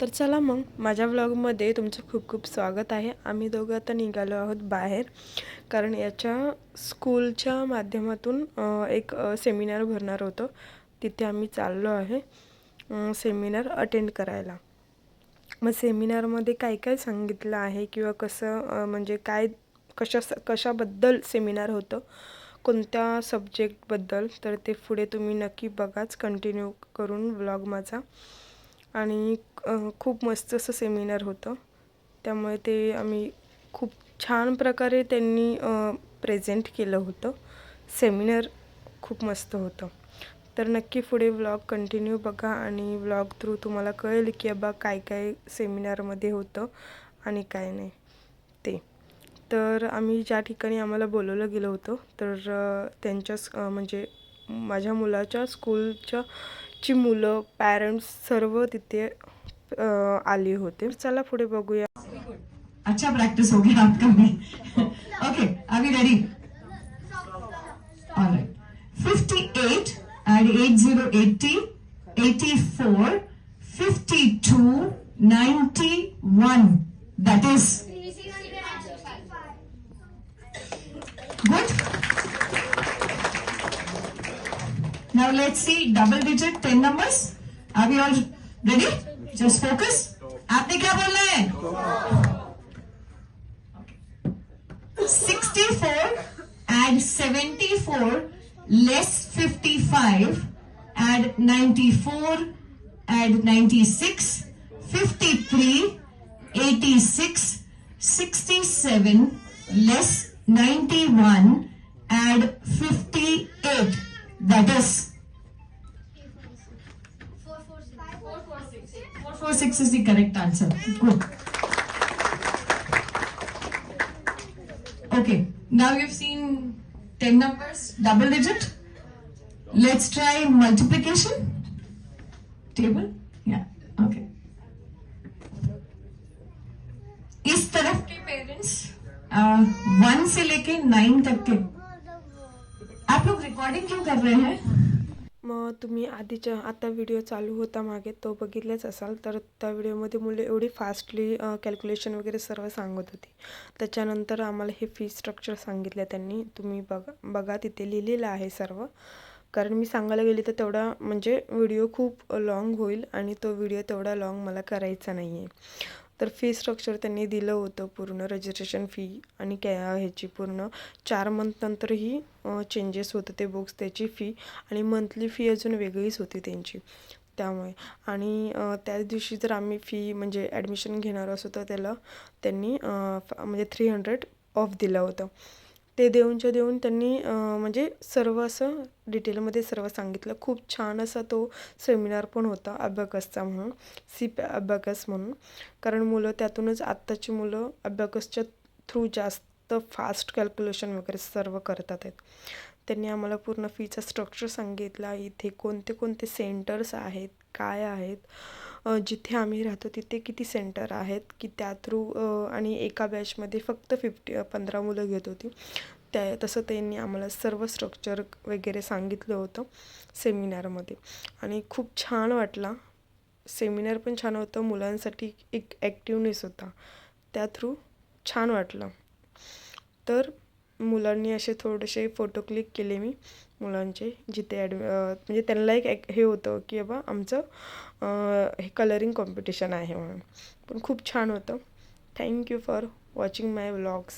तर चला मग माझ्या व्लॉगमध्ये तुमचं खूप खूप स्वागत आहे. आम्ही दोघं आता निघालो आहोत बाहेर. कारण याच्या स्कूलच्या माध्यमातून एक सेमिनार भरणार होतं. तिथे आम्ही चाललो आहे सेमिनार अटेंड करायला. मग सेमिनारमध्ये काय काय सांगितलं आहे किंवा कसं म्हणजे काय कशा कशाबद्दल सेमिनार होतं? कोणत्या सब्जेक्टबद्दल तर ते पुढे तुम्ही नक्की बघाच. कंटिन्यू करून व्लॉग माझा. आणि खूप मस्त असं सेमिनार होतं. त्यामुळे ते आम्ही खूप छान प्रकारे त्यांनी प्रेझेंट केलं होतं. सेमिनार खूप मस्त होतं. तर नक्की पुढे व्लॉग कंटिन्यू बघा आणि व्लॉग थ्रू तुम्हाला कळेल की बाबा काय काय सेमिनारमध्ये होतं आणि काय नाही. तर आम्ही ज्या ठिकाणी आम्हाला बोलवलं गेलं होतं तर त्यांच्याच म्हणजे माझ्या मुलाच्या स्कूलच्या ची मुलं पॅरेंट्स सर्व तिथे आले होते. चला पुढे बघूया. अच्छा प्रॅक्टिस हो गया आपका भी. Okay are we ready alright 58 add 8080 84 52 91 that is let's see double digit 10 numbers are we all ready just focus आपने क्या बोलना है 64 add 74 less 55 add 94 add 96 53 86 67 less 91 add 58 that is 446 is the correct answer good Okay, now you've seen 10 numbers, double digit. Let's try multiplication. Table? Yeah, okay. इस तरफ़ के parents one से लेके nine तक के आप लोग रिकॉर्डिंग क्यों कर रहे हैं मग तुम्ही आधीच्या आता व्हिडिओ चालू होता मागे तो बघितलाच असाल. तर त्या व्हिडिओमध्ये मुलं एवढी फास्टली कॅल्क्युलेशन वगैरे सर्व सांगत होती. त्याच्यानंतर आम्हाला हे फी स्ट्रक्चर सांगितलं त्यांनी. तुम्ही बघा बघा तिथे लिहिलेलं आहे सर्व. कारण मी सांगायला गेली तर तेवढा म्हणजे व्हिडिओ खूप लाँग होईल आणि तो व्हिडिओ तेवढा लाँग मला करायचा नाही आहे तर फी स्ट्रक्चर त्यांनी दिलं होतं पूर्ण रजिस्ट्रेशन फी आणि कॅ ह्याची पूर्ण चार मंथनंतरही चेंजेस होतं ते बुक्स त्याची फी आणि मंथली फी अजून वेगळीच होती त्यांची. त्यामुळे आणि त्याच दिवशी जर आम्ही फी म्हणजे ॲडमिशन घेणार असो तर त्याला त्यांनी म्हणजे थ्री हंड्रेड ऑफ दिलं होतं. ते देऊनच्या देऊन त्यांनी म्हणजे सर्व असं डिटेलमध्ये सर्व सांगितलं. खूप छान असा तो सेमिनार पण होता अबॅकसचा म्हणून सी अबॅकस म्हणून. कारण मुलं त्यातूनच आत्ताची मुलं अबॅकसच्या थ्रू जास्त फास्ट कॅल्क्युलेशन वगैरे सर्व करतात आहेत. त्यांनी आम्हाला पूर्ण फीचा स्ट्रक्चर सांगितला. इथे कोणते कोणते सेंटर्स आहेत काय आहेत जिथे आम्ही राहतो तिथे किती सेंटर आहेत की त्या थ्रू आणि एका बॅचमध्ये फक्त फिफ्टी पंधरा मुलं घेत होती. त्या तसं त्यांनी आम्हाला सर्व स्ट्रक्चर वगैरे सांगितलं होतं सेमिनारमध्ये. आणि खूप छान वाटला. सेमिनार पण छान होतं मुलांसाठी एक ॲक्टिवनेस होता. त्या थ्रू छान वाटलं. तर मुलांनी असे थोडेसे फोटो क्लिक केले मी मुलांचे जिथे ॲड म्हणजे त्यांना एक एक हे होतं की बाबा आमचं हे कलरिंग कॉम्पिटिशन आहे म्हणून. पण खूप छान होतं. Thank you for watching my vlogs